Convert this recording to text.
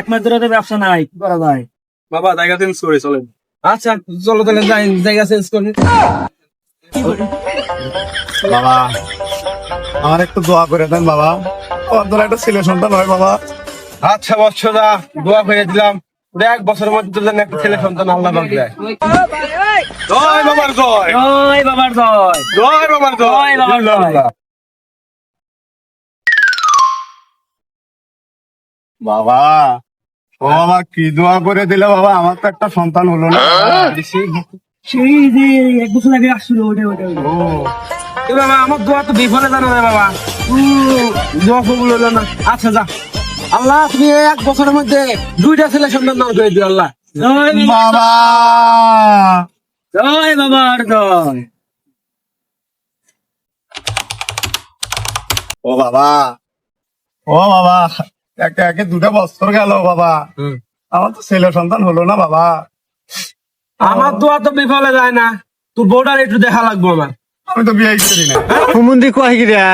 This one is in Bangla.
এক মাস ধরে তো ব্যবসা নাই। কি করা যায় বাবা জায়গা চেঞ্জ করে চলেন। আচ্ছা চলো তাহলে যাই জায়গা চেঞ্জ করি। বাবা আমার একটু দোয়া করে দেন বাবা। আমার ধর একটা ছেলে সন্তান হয় বাবা। আচ্ছা বৎসদা দোয়া করে দিলাম। এক বছরের মধ্যে তোর জন্য একটা ছেলে সন্তান আল্লাহ দেয়। জয় বাবার জয়। জয় বাবার জয়। জয় বাবার জয়। জয় বাবার জয়। বাবা ও বাবা কি দোয়া করে দিলে বাবা? আমার তো একটা সন্তান হলো না। সেই যে এক বছর আগে আসছিল ওটা ওটা। এ বাবা আমার দোয়া তো বিফলে জানো না বাবা। দোয়া কবুল হলো না। আচ্ছা যা। আল্লাহ তুমি এক বছরের মধ্যে দুইটা ছেলে সন্তান নাম করে দিও আল্লাহ। জয় বাবা। বাবা। জয় বাবার জয়। ও বাবা। ও বাবা। একে একে দুটা বছর গেল বাবা। আমার তো ছেলে সন্তান হলো না বাবা। আমার দোয়া তো বিফলে যায় না। তোর বউটার একটু দেখা লাগবো আমার। আমি তো বিয়ে করি না